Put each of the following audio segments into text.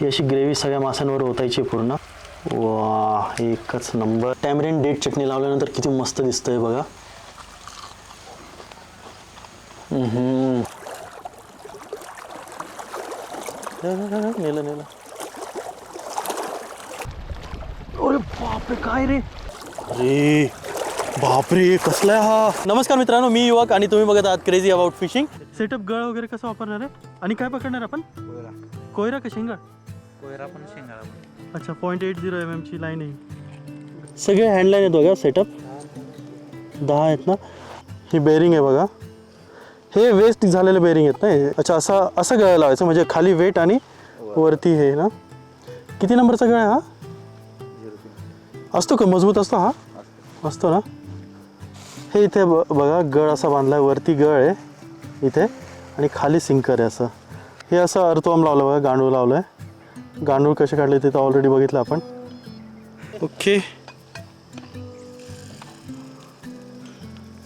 ही अशी ग्रेव्ही सगळ्या माशांवर ओतायची पूर्ण. वा एकच नंबर. टॅमरिन डेट चटणी लावल्यानंतर किती मस्त दिसतंय बघा. नेलं नेलं. अरे बापरे काय रे? अरे बापरे कसला हा? नमस्कार मित्रांनो मी युवक आणि तुम्ही बघत आहात क्रेझी अबाउट फिशिंग सेटअप गळ वगैरे कसं वापरणार आहे? आणि काय पकडणार आपण? कोयरा. कोयरा का शेंगा? कोयरा पण शेंगाळा पण. अच्छा पॉईंट एट झिरो एम एमची लाईन आहे. सगळे हँडलाईन आहेत बघा सेटअप दहा आहेत ना? ही बेरिंग आहे बघा. हे वेस्ट झालेले बेरिंग आहेत ना हे? अच्छा असं असं गळ लावायचं म्हणजे खाली वेट आणि वरती हे ना? किती नंबरचा गळ आहे हा? असतो का? मजबूत असतो हा? असतो ना? हे इथे ब बघा गळ असा बांधलाय वरती गळ आहे इथे. आणि खाली सिंकर आहे असं. हे असं अर्थवम लावलं बघा गांडूळ लावलं आहे गांडूळ कसे काढले ते तर ऑलरेडी बघितलं आपण. ओके.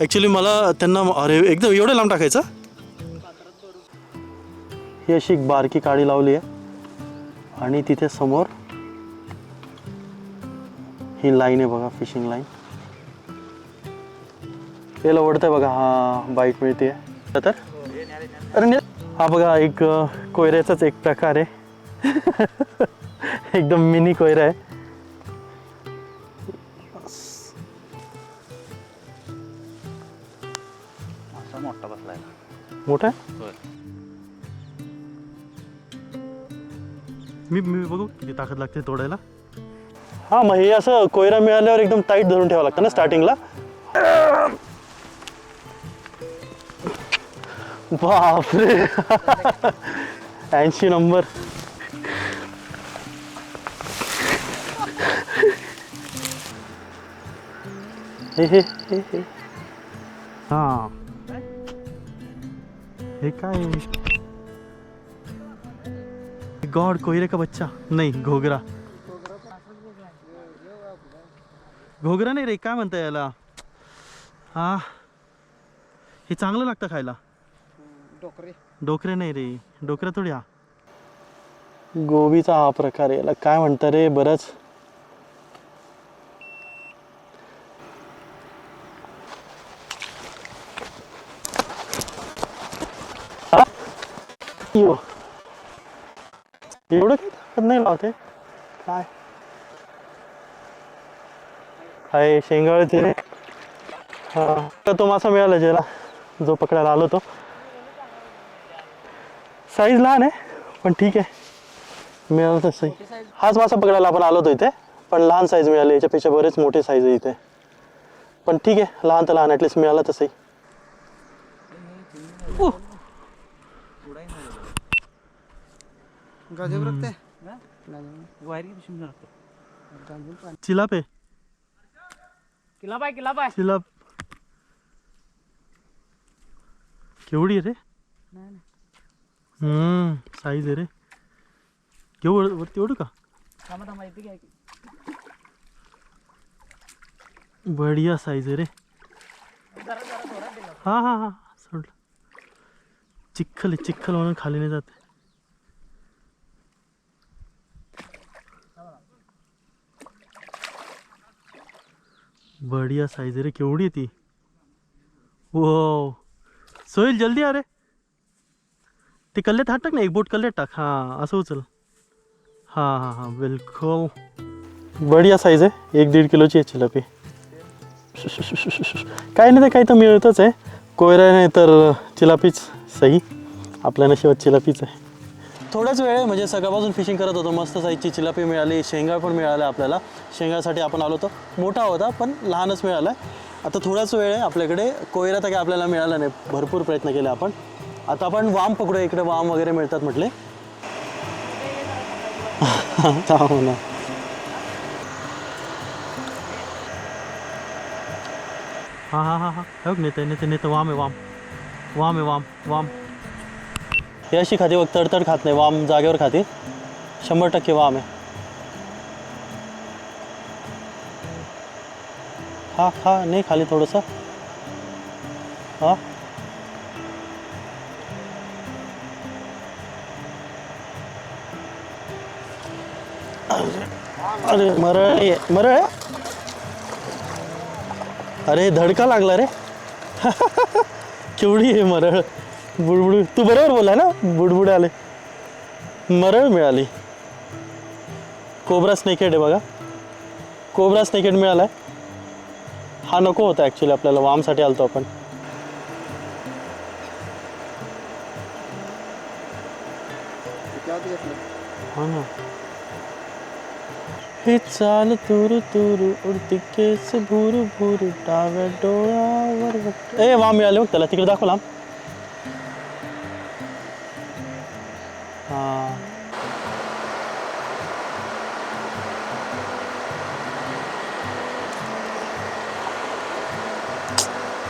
ॲक्च्युली मला त्यांना अरे एकदम एवढं लांब टाकायचं? ही अशी एक बारकी काडी लावली आहे. आणि तिथे समोर ही लाईन आहे बघा फिशिंग लाईन याला ओढतंय बघा हा बाईट मिळते तर? अरे हा बघा एक कोयऱ्याचाच एक प्रकार आहे. एकदम मिनी कोयरा आहे. मोठा बसलाय मी मी बघू किती ताकद लागते तोडायला. हा मग हे असं कोयरा मिळाल्यावर एकदम टाईट धरून ठेवावं लागतं ना स्टार्टिंगला बापरे. ऐंशी नंबर. हे हे हे हे. हा. हे काय? गॉड कोयरे का बच्चा? नाही घोगरा. घोगरा नाही रे काय म्हणता याला? हा. हे चांगलं लागतं खायला. डोकरे. डोकरे नाही रे डोकरे थोडी हा. गोबीचा हा प्रकार याला. काय म्हणतं रे बरंच हा? यो. एवढं काही ताकद नाही लावते. काय? हाय शेंगाळ ते. हा तर तो मासा मिळाला ज्याला जो पकडायला आलो तो साईज लहान आहे पण ठीक आहे. मिळालं तसंही हाच मासा पकडायला आपण आलो होतो इथे पण लहान साईज मिळाली. याच्यापेक्षा बरेच मोठे साईज आहे इथे. पण ठीक आहे लहान तर लहान ॲटलिस्ट मिळालं तसंही गाजर रखते वायरी की किला किला चिलाप केवढी रे? हम्म साईज आहे रे. वर- वरती ओढू का? थांबा थांबा इथे घ्या की. बढिया साईज आहे रे. हा हा हा. सोडलं चिखल आहे चिखल म्हणून खाली नाही जाते. बढिया साईज रे केवढी आहे ती? वो सोहेल जल्दी अरे ते कल्ल्यात हात टाक ना एक बोट कल्ल्यात टाक. हां असं उचल. हां हां हां बिलकुल. बढिया साईज आहे. एक दीड किलोची आहे चिलापी. काही नाही तर काही तर मिळतच आहे. कोयरा नाही तर चिलापीच सही. आपल्या नशिबात चिलापीच आहे. थोड्याच वेळ आहे. म्हणजे सकाळपासून फिशिंग करत होतो. मस्त साईजची चिलापी मिळाली शेंगा पण मिळाल्या आपल्याला. शेंगासाठी आपण आलो होतो. मोठा होता पण लहानच मिळाला आता थोडाच वेळ आहे आपल्याकडे. कोयरा तर काय आपल्याला मिळाला नाही. भरपूर प्रयत्न केले आपण. आता आपण वाम पकडू इकडे वाम वगैरे मिळतात म्हटले. हो ना. हां हां हां हां. नेते नेते नेते वाम आहे वाम. वाम आहे वाम. वाम. हे अशी खाते बघ तडतड खात नाही वाम जागेवर खाते. शंभर टक्के वाम आहे. खा खा नाही खाली थोडंसं. हां. अरे मरळ आहे मरळ. अरे धडका लागला रे. केवढी आहे मरळ. बुडबुड तू बरोबर बोला ना? बुडबुड आले. मरळ मिळाली. कोबरा स्नेकेड आहे बघा. कोबरा स्नेकेड आहे हा नको होता ॲक्च्युली आपल्याला. वामसाठी आलतो आपण. हा ना. हे चाल तुरु तुरु उडती केस भुरु भुरु डाव्या डोळ्यावर ए वाम मिळाले बघ त्याला. तिकडे दाखवला हा.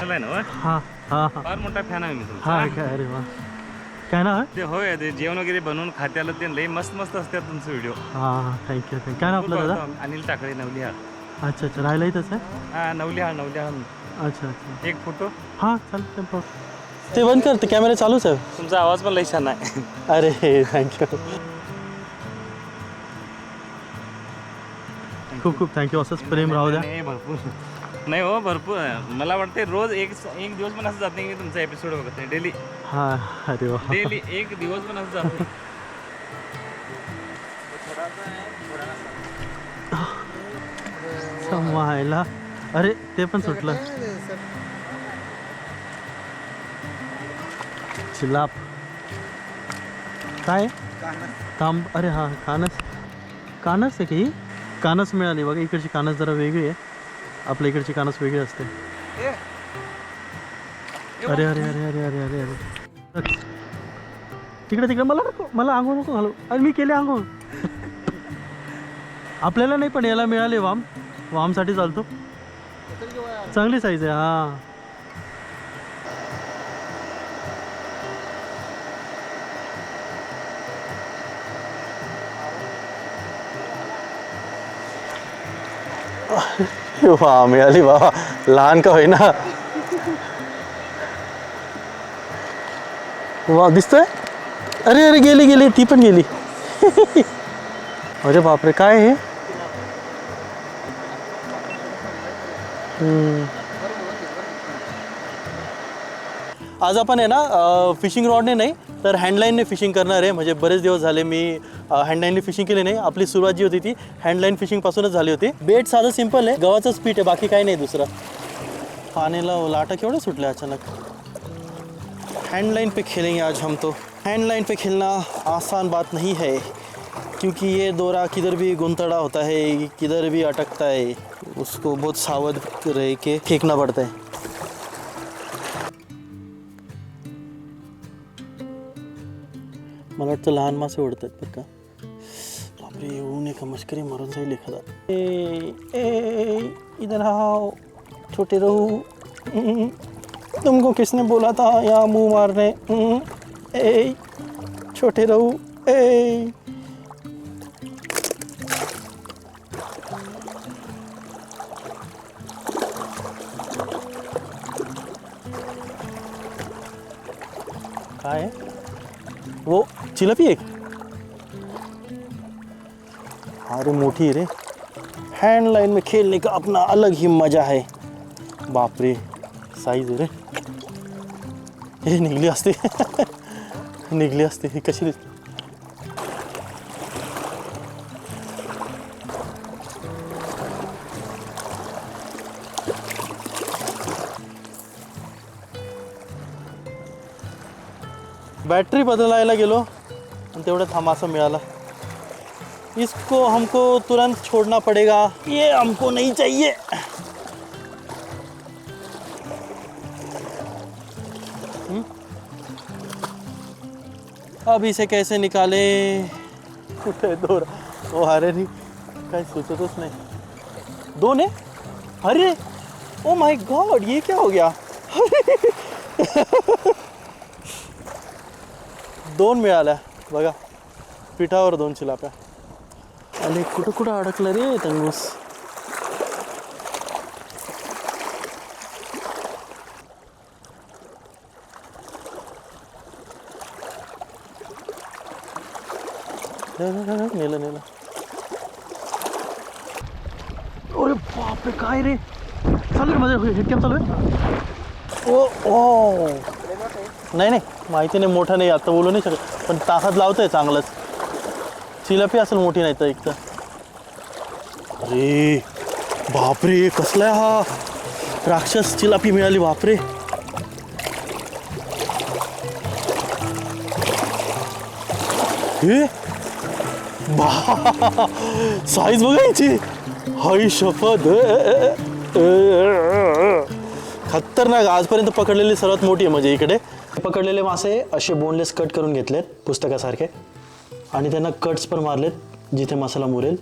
आहे ना? हा हा हा. फार मोठा फॅन आहे मी तुमचा. हा काय अरे वा. काय ना ते होय ते जेवण वगैरे बनवून खात्याला ते लई मस्त मस्त असतात तुमचे व्हिडिओ हा थँक्यू थँक्यू काय ना आपलं दादा? अनिल टाकळे नवलिहाळ. अच्छा अच्छा. राहिला इथंच आहे हा नवलिहाळ नवलिहाळ. अच्छा अच्छा. एक फोटो हां चालतं ते बंद कर ते कॅमेरा चालूच आहे तुमचा आवाज पण लई छान आहे. अरे थँक्यू खूप खूप थँक्यू असंच प्रेम राहू द्या. नाही, भरपूर. नाही हो भरपूर मला वाटते रोज एक एक दिवस पण असं जात नाही की तुमचा एपिसोड बघत नाही डेली हा अरे वा. डेली एक दिवस पण असं जात नाही. समायला अरे ते पण सुटलं. चिलाप काय? तांब. अरे हा कानस. कानस आहे की? कानस मिळाली. बघा इकडची कानस जरा वेगळी आहे. आपल्या इकडची कानस वेगळी असते. अरे अरे अरे अरे अरे अरे अरे. तिकडे तिकडे. मला नको मला आंघोळ नको घालू. अरे मी केले आंघोळ. आपल्याला नाही पण याला मिळाले वाम. वामसाठी चालतो. चांगली साईज आहे हा. वा मिळाली वा लहान का होईना वा दिसतोय? अरे अरे, गेली गेली, ती पण गेली. अरे बापरे, काय हे? हम्म. आज आपण आहे ना फिशिंग रॉडने नाही तर हँडलाईनने फिशिंग करणार आहे. म्हणजे बरेच दिवस झाले मी हँडलाईनने फिशिंग केली नाही. आपली सुरुवात जी होती ती हँडलाईन फिशिंगपासूनच झाली होती. बेट साधं सिंपल आहे. गव्हाचंच पीठ आहे. बाकी काही नाही दुसरं. पाण्याला लाटा केवढे सुटल्या अचानक. हँडलाईन पे खेलेंगे आज हम तो. हँडलाईन पे खेलना आसान बात नहीं है. क्योंकि ये दौरा किधर भी गुंतड़ा होता है किधर भी अटकता है उसको बहुत सावध रह के फेंकना पड़ता है। मला वाटतं लहान मासे ओढतात बरं का बापरे येऊन एका मस्करी मरून जाईल एखादा ए ए, इधर आओ, छोटे रहू हम्म. तुमको किसने बोला था या मुँह मारने हम्म? ए, छोटे रहू ए चिलपी एक? अरे है रे। हैंड लाइन में खेलने का अपना अलग ही मज़ा है। बाप रे साइज़ रे। हे निघली असते निघली असते ही कशी दिसते? बॅटरी बदलायला गेलो। आणि तेवढ्यात हा मासा मिळाला इसको हमको तुरंत छोड़ना पड़ेगा। ये हमको नहीं चाहिए। अब इसे कैसे निकाले? कुठे दोर। ओ, अरे रे काय सुचतच नाही दोन आहे अरे ओ माय गॉड ये क्या हो गया? दोन मिळाल्या बघा पिठावर दोन चिलाप्या अरे कुठं कुठं अडकलं रे तंगूस? नेलं नेलं. अरे बापरे काय रे? चालू रे माझ्या हेड कॅप चालू आहे? ओ ओ. नाही नाही माहिती नाही मोठा नाही आता बोलू नाही शकत. पण तासात लावतोय चांगलंच चिलापी असेल मोठी नाही तर एक तर अरे बापरे कसला आहे हा राक्षस चिलापी मिळाली बापरे हे बा साईज बघायची याची शपथ खतरनाक. आजपर्यंत पकडलेली सर्वात मोठी आहे म्हणजे इकडे. पकडलेले मासे असे बोनलेस कट करून घेतलेत पुस्तकासारखे. आणि त्यांना कट्स पण मारलेत जिथे मसाला मुरेल.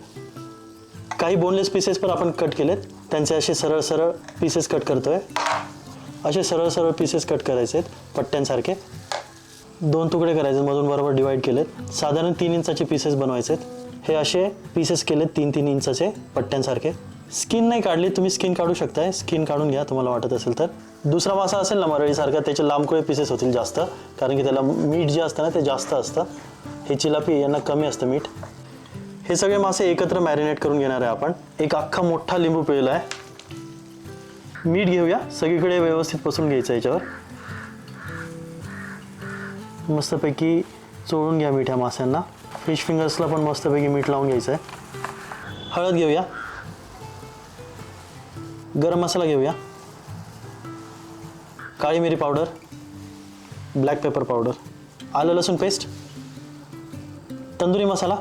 काही बोनलेस पीसेस पण आपण कट केलेत. त्यांचे असे सरळ सरळ पीसेस कट करतोय. असे सरळ सरळ पीसेस कट करायचे आहेत पट्ट्यांसारखे. दोन तुकडे करायचे मधून बरोबर डिवाईड केलेत. साधारण तीन इंचाचे पीसेस बनवायचे आहेत. हे असे पीसेस केलेत तीन तीन इंचाचे पट्ट्यांसारखे. स्किन नाही काढली तुम्ही स्किन काढू शकताय. स्किन काढून घ्या तुम्हाला वाटत असेल तर. दुसरा मासा असेल ना मरळीसारखा त्याचे लांबकुळे पीसेस होतील जास्त. कारण की त्याला मीठ जे असतं ना ते जास्त असतं. हे चिलापी यांना कमी असतं मीठ. हे सगळे मासे एकत्र मॅरिनेट करून घेणार आहे आपण. एक अख्खा मोठा लिंबू पिळला आहे. मीठ घेऊया. सगळीकडे व्यवस्थित पसरून घ्यायचं याच्यावर. मस्तपैकी चोळून घ्या मीठ ह्या माशांना. फिश फिंगर्सला पण मस्तपैकी मीठ लावून घ्यायचं आहे. हळद घेऊया. गरम मसाला घेऊया. काळी मिरी पावडर ब्लॅक पेपर पावडर आलं लसूण पेस्ट तंदुरी मसाला.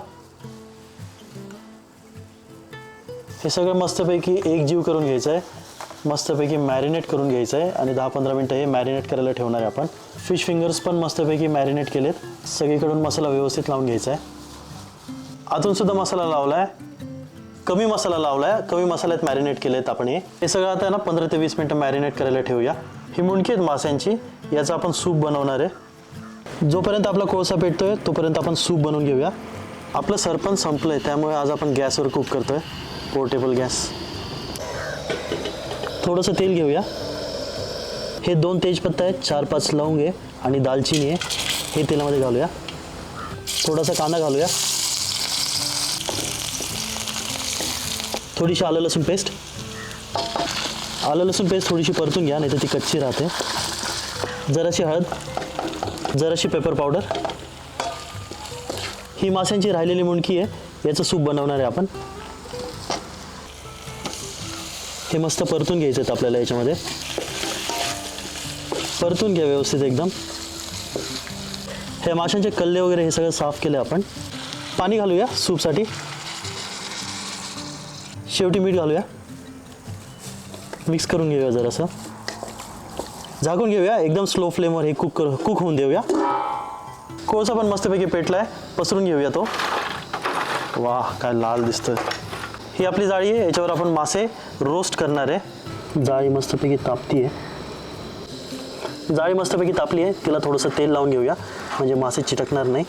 हे सगळं मस्तपैकी एक जीव करून घ्यायचं आहे मस्तपैकी मॅरिनेट करून घ्यायचं आहे आणि दहा पंधरा मिनटं हे मॅरिनेट करायला ठेवणार आहे आपण. फिश फिंगर्स पण मस्तपैकी मॅरिनेट केलेत. सगळीकडून मसाला व्यवस्थित लावून घ्यायचा आहे आतूनसुद्धा मसाला लावला आहे कमी मसाला लावला आहे कमी मसाल्यात मॅरिनेट केलेत आपण हे. सगळं आता ना पंधरा ते वीस मिनटं मॅरिनेट करायला ठेवूया. ही मुंडकी आहेत माशांची. याचा आपण सूप बनवणार आहे. जोपर्यंत आपला कोळसा पेटतोय तोपर्यंत आपण सूप बनवून घेऊया. आपलं सरपण संपलं आहे त्यामुळे आज आपण गॅसवर कुक करतोय. Portable gas. थोडंसं तेल घेऊया. हे दोन तेजपत्ता आहेत चार पाच लवंग आहे आणि दालचिनी आहे. हे तेलामध्ये घालूया. थोडासा कांदा घालूया. थोडीशी आलं लसूण पेस्ट आलं लसूण पेस्ट थोडीशी परतून घ्या नाही तर ती कच्ची राहते. जराशी हळद जराशी पेपर पावडर ही माशांची राहिलेली मुंडकी आहे याचं सूप बनवणार आहे आपण. हे मस्त परतून घ्यायचं आहेत आपल्याला याच्यामध्ये. परतून घ्या व्यवस्थित एकदम. हे माशांचे कल्ले वगैरे हे सगळं साफ केलं आपण. पाणी घालूया सूपसाठी. शेवटी मीठ घालूया. मिक्स करून घेऊया जरासं. झाकून घेऊया एकदम स्लो फ्लेमवर हे कुक कर कुक होऊन देऊया. कोळसा पण मस्तपैकी पेटला आहे पसरून घेऊया तो. वा काय लाल दिसतं ही आपली जाळी आहे याच्यावर आपण मासे रोस्ट करणार आहे. जाळी मस्तपैकी तापती आहे जाळी मस्तपैकी तापली आहे तिला थोडंसं तेल लावून घेऊया. म्हणजे मासे चिटकणार नाही.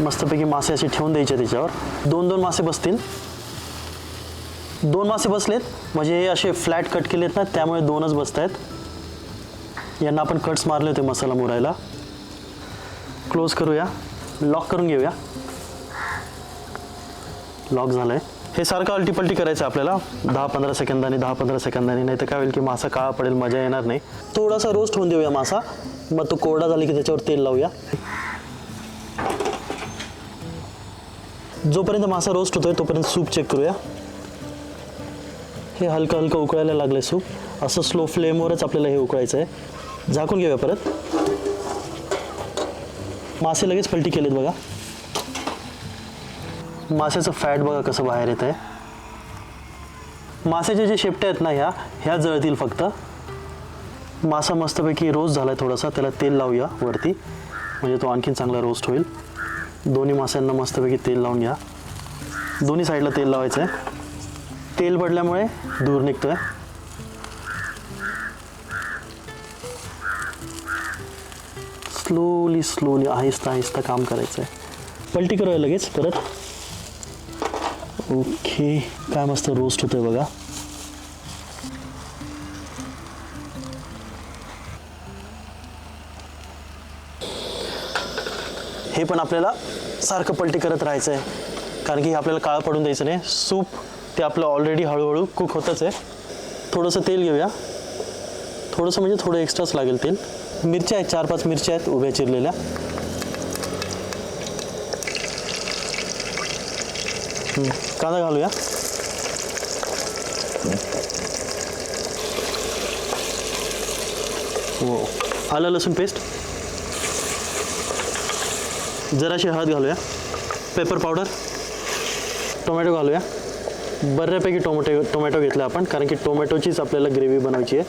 मस्तपैकी मासे असे ठेवून द्यायचे त्याच्यावर. दोन दोन मासे बसतील. दोन मासे बसलेत. म्हणजे हे असे फ्लॅट कट केलेत ना त्यामुळे दोनच बसत आहेत यांना आपण कट्स मारले होते मसाला मुरायला. क्लोज करूया. लॉक करून घेऊया. लॉक झालं आहे हे सारखं अल्टीपल्टी करायचं आहे आपल्याला. दहा पंधरा सेकंदांनी दहा पंधरा सेकंदांनी. नाही तर काय होईल की मासा काळा पडेल मजा येणार नाही. थोडासा रोस्ट होऊन देऊया मासा. मग तो कोरडा झाला की त्याच्यावर तेल लावूया. जोपर्यंत मासा रोस्ट होतोय तोपर्यंत सूप चेक करूया. हे हलकं हलकं उकळायला लागलं सूप. असं स्लो फ्लेमवरच आपल्याला हे उकळायचं आहे झाकून घेऊया परत. मासे लगेच पलटी केलेत बघा. माशाचं फॅट बघा कसं बाहेर येत आहे माशाचे जे शेपट्या आहेत ना ह्या ह्या जळतील फक्त. मासा मस्तपैकी रोस्ट झाला आहे थोडासा त्याला तेल लावूया वरती. म्हणजे तो आणखीन चांगला रोस्ट होईल. दोन्ही माशांना मस्तपैकी तेल लावून घ्या. दोन्ही साईडला तेल लावायचं आहे तेल पडल्यामुळे दूर निघतोय. स्लोली स्लोली आहिस्ता आहिस्ता काम करायचं आहे पलटी करूया लगेच परत. ओके काय मस्त रोस्ट होतोय बघा. हे पण आपल्याला सारखं पलटी करत राहायचं आहे कारण की आपल्याला काळं पडून द्यायचं नाही. सूप ते आपलं ऑलरेडी हळूहळू कुक होतच आहे. थोडंसं तेल घेऊया. थोडंसं म्हणजे थोडं एक्स्ट्राच लागेल तेल. मिरच्या आहेत चार पाच मिरच्या आहेत उभ्या चिरलेल्या. कांदा घालूया. हो आलं लसूण पेस्ट जराशी हळद घालूया. पेपर पावडर टोमॅटो घालूया. बऱ्यापैकी टोमॅटो टोमॅटो घेतला आपण कारण की टोमॅटोचीच आपल्याला ग्रेव्ही बनवायची आहे.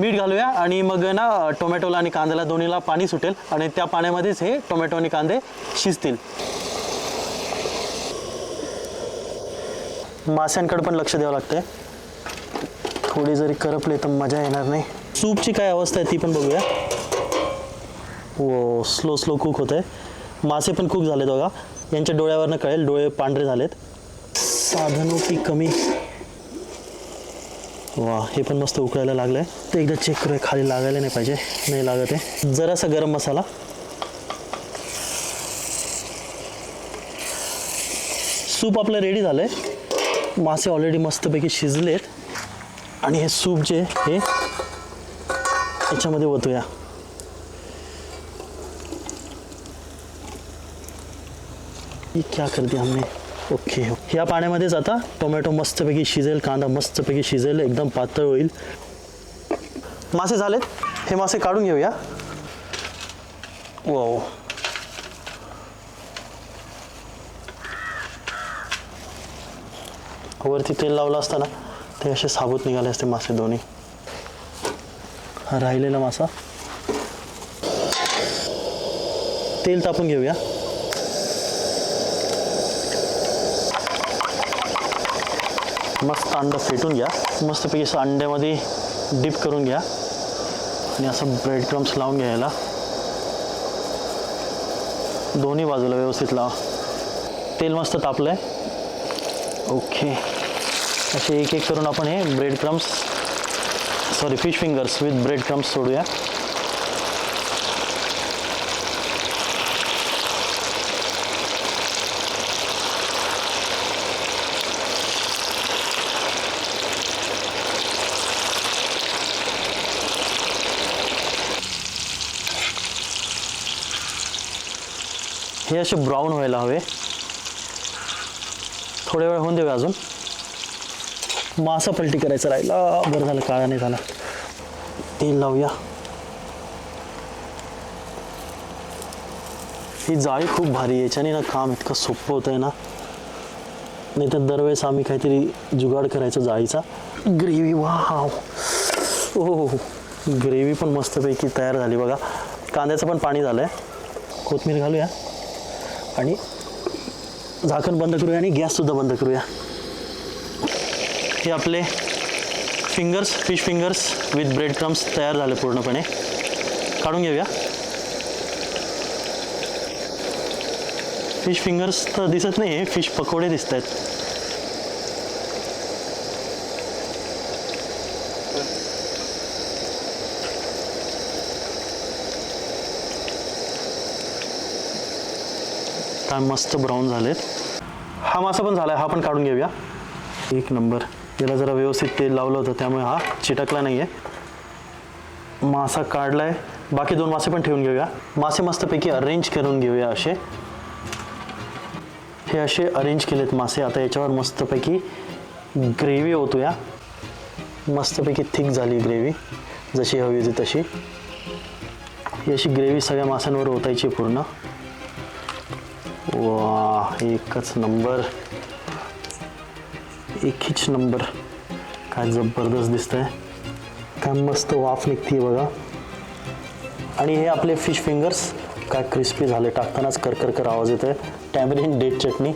मीठ घालूया आणि मग ना टोमॅटोला आणि कांद्याला दोन्हीला पाणी सुटेल आणि त्या पाण्यामध्येच हे टोमॅटो आणि कांदे शिजतील. माश्यांकडे पण लक्ष द्यावं लागतंय. थोडी जरी करपले तर मजा येणार नाही. सूपची काय अवस्था आहे ती पण बघूया. हो स्लो स्लो कुक होत आहे मासे पण खूप झालेत बघा. यांच्या डोळ्यावरनं कळेल डोळे पांढरे झालेत. साधनो की कमी. वा हे पण मस्त उकळायला लागलं आहे ते एकदा चेक करूया खाली लागायला नाही पाहिजे नाही लागत आहे. जरासा गरम मसाला. सूप आपलं रेडी झालं आहे मासे ऑलरेडी मस्तपैकी शिजलेत. आणि हे सूप जे आहे, हे याच्यामध्ये ओतूया. ये क्या कर दिया हमने? ओके ह्या पाण्यामध्येच आता टोमॅटो मस्तपैकी शिजेल कांदा मस्तपैकी शिजेल एकदम पातळ होईल. मासे झालेत. हे मासे काढून घेऊया. वाव वरती तेल लावलं असताना ते असे साबूत निघाले असते मासे दोन्ही. हा राहिलेला मासा. तेल तापून घेऊया. मस्त अंडं फेटून घ्या. मस्तपैकी असं अंड्यामध्ये डिप करून घ्या. आणि असं ब्रेड क्रम्स लावून घ्यायला दोन्ही बाजूला व्यवस्थित लावा. तेल मस्त तापलं आहे ओके. असे एक एक करून आपण हे bread crumbs sorry fish fingers with bread crumbs सोडूया. हे असे ब्राऊन व्हायला हवे. थोडे वेळ होऊन देऊया अजून. मासा पलटी करायचा राहिला. बरं झालं काळा नाही झाला. तेल लावूया. ही जाळी खूप भारी याच्याने ना काम इतकं सोपं होतं आहे ना. नाही तर दरवेळेस आम्ही काहीतरी जुगाड करायचो जाळीचा. ग्रेव्ही वाव हो ग्रेव्ही पण मस्तपैकी तयार झाली बघा. कांद्याचं पण पाणी झालं आहे कोथमीर घालूया. आणि झाकण बंद करूया आणि गॅससुद्धा बंद करूया. हे आपले fingers fish fingers with bread crumbs तयार झाले पूर्णपणे. काढून घेऊया. फिश फिंगर्स तर दिसत नाही फिश पकोडे दिसत आहेत काय मस्त ब्राऊन झालेत. हा मासा पण झाला आहे हा पण काढून घेऊया. एक नंबर याला जरा व्यवस्थित तेल लावलं होतं त्यामुळे हा चिटकला नाही आहे मासा काढलाय. बाकी दोन मासे पण ठेवून घेऊया. मासे मस्तपैकी अरेंज करून घेऊया असे. हे असे अरेंज केलेत मासे. आता याच्यावर मस्तपैकी ग्रेव्ही ओतूया. मस्तपैकी थिक झाली ग्रेव्ही जशी हवी होती तशी. ही अशी ग्रेव्ही सगळ्या माशांवर ओतायची पूर्ण. वा एकच नंबर. एकच नंबर. काय जबरदस्त दिसतंय. काय मस्त वाफ निघते बघा. आणि हे आपले फिश फिंगर्स काय क्रिस्पी झाले टाकतानाच करकर कर आवाज येत आहे टॅमरिन डेट चटणी.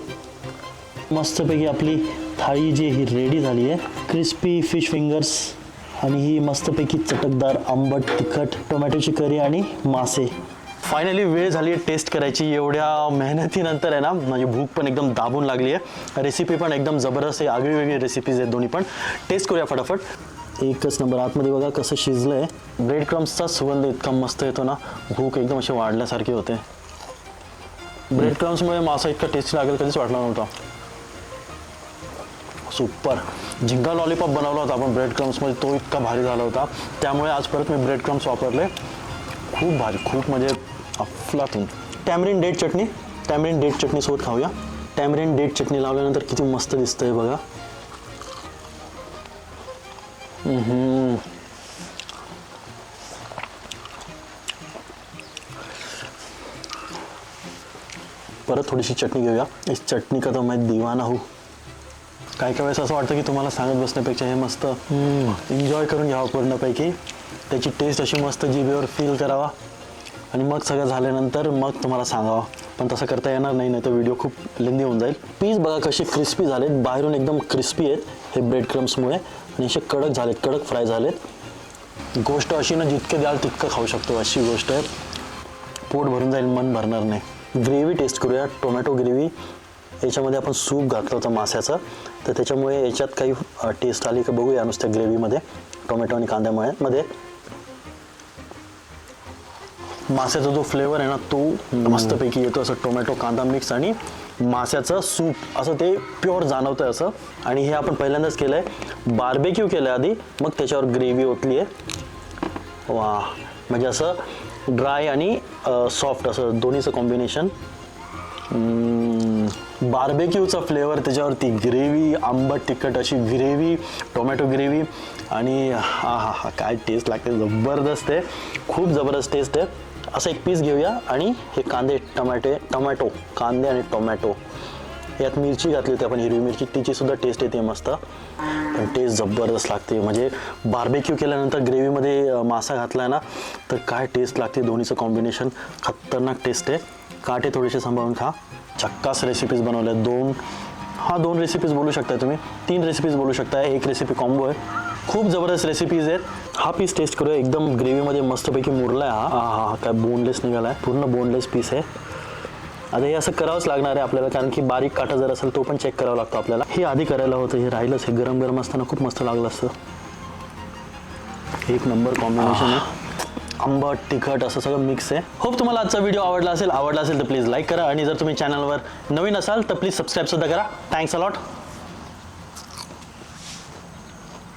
मस्तपैकी आपली थाळी जी ही रेडी झाली आहे क्रिस्पी फिश फिंगर्स आणि ही मस्तपैकी चटकदार आंबट तिखट टोमॅटोची करी आणि मासे. फायनली वेळ झाली आहे टेस्ट करायची. एवढ्या मेहनतीनंतर आहे ना माझी भूक पण एकदम दाबून लागली आहे रेसिपी पण एकदम जबरदस्त आहे. आगळी वेगळी रेसिपीज आहेत दोन्ही पण. टेस्ट करूया फटाफट. एकच नंबर आतमध्ये बघा कसं शिजलं आहे ब्रेड क्रम्सचा सुगंध इतका मस्त येतो ना. भूक एकदम अशी वाढल्यासारखी होते. ब्रेड क्रम्समुळे मासा इतका टेस्टी लागेल कधीच वाटला नव्हता. सुपर झिंगा लॉलीपॉप बनवला होता आपण ब्रेड क्रम्समध्ये तो इतका भारी झाला होता. त्यामुळे आज परत मी ब्रेड क्रम्स वापरले. खूप भारी खूप म्हणजे अफलातून टॅमरिन डेट चटणी. टॅमरिन डेट चटणीसोबत खाऊया. टॅमरिन डेट चटणी लावल्यानंतर किती मस्त दिसतंय बघा. परत थोडीशी चटणी घेऊया. इस चटणी का तो मैं दीवाना हूँ. काही काही वेळेस असं वाटतं की तुम्हाला सांगत बसण्यापेक्षा हे मस्त एन्जॉय करून घ्यावं पूर्णपैकी. त्याची टेस्ट अशी मस्त जिभेवर फील करावा. आणि मग सगळं झाल्यानंतर मग तुम्हाला सांगावं. पण तसं करता येणार नाही नाही तर व्हिडिओ खूप लेंदी होऊन जाईल. पीस बघा कसे क्रिस्पी झालेत. बाहेरून एकदम क्रिस्पी आहेत हे ब्रेड क्रम्समुळे आणि असे कडक झालेत कडक फ्राय झालेत. गोष्ट अशी ना जितकं द्याल तितकं खाऊ शकतो अशी गोष्ट आहे. पोट भरून जाईल मन भरणार नाही. ग्रेव्ही टेस्ट करूया. टोमॅटो ग्रेव्ही याच्यामध्ये आपण सूप घातलं होतं माश्याचं तर त्याच्यामुळे याच्यात काही टेस्ट आली का बघूया नुसत्या ग्रेव्हीमध्ये टोमॅटो आणि कांद्यामुळे मध्ये. माश्याचा जो फ्लेवर आहे ना तो मस्तपैकी येतो. असं टोमॅटो कांदा मिक्स आणि माश्याचं सूप असं ते प्युअर जाणवतं असं. आणि हे आपण पहिल्यांदाच केलं आहे बार्बेक्यू केलं आहे आधी. मग त्याच्यावर ग्रेव्ही ओतली आहे. वा. म्हणजे असं ड्राय आणि सॉफ्ट असं दोन्हीचं कॉम्बिनेशन बार्बेक्यूचा फ्लेवर त्याच्यावरती ग्रेव्ही आंबट तिखट अशी ग्रेव्ही टोमॅटो ग्रेव्ही आणि हा हा हा काय टेस्ट लागते. जबरदस्त आहे. खूप जबरदस्त टेस्ट आहे. असं एक पीस घेऊया आणि हे कांदे टमॅटे टमॅटो कांदे आणि टोमॅटो. यात मिरची घातली होती आपण हिरवी मिरची. तिची सुद्धा टेस्ट येते मस्त. पण टेस्ट जबरदस्त लागते. म्हणजे बार्बेक्यू केल्यानंतर ग्रेव्हीमध्ये मासा घातला ना तर काय टेस्ट लागते? दोन्हीचं कॉम्बिनेशन खतरनाक टेस्ट आहे. काटे थोडेसे सांभाळून खा. चक्कास रेसिपीज बनवल्या दोन हा दोन रेसिपीज बोलू शकता तुम्ही. तीन रेसिपीज बोलू शकता एक रेसिपी कॉम्बो आहे. खूप जबरदस्त रेसिपीज आहेत. हा पीस टेस्ट करूया. एकदम ग्रेव्हीमध्ये मस्तपैकी मुरला आहे हा हा हा. काय बोनलेस निघाला आहे पूर्ण बोनलेस पीस आहे. आता हे असं करावंच लागणार आहे आपल्याला कारण की बारीक काटा जर असेल तो पण चेक करावा लागतो आपल्याला. हे आधी करायला होतं. हे राहिलंच. हे गरम गरम असताना खूप मस्त लागलं असतं. एक नंबर कॉम्बिनेशन आहे. आंबट तिखट असं सगळं मिक्स आहे. होप तुम्हाला आजचा व्हिडिओ आवडला असेल. आवडला असेल तर प्लीज लाईक करा. आणि जर तुम्ही चॅनलवर नवीन असाल तर प्लीज सबस्क्राईब सुद्धा करा. Thanks a lot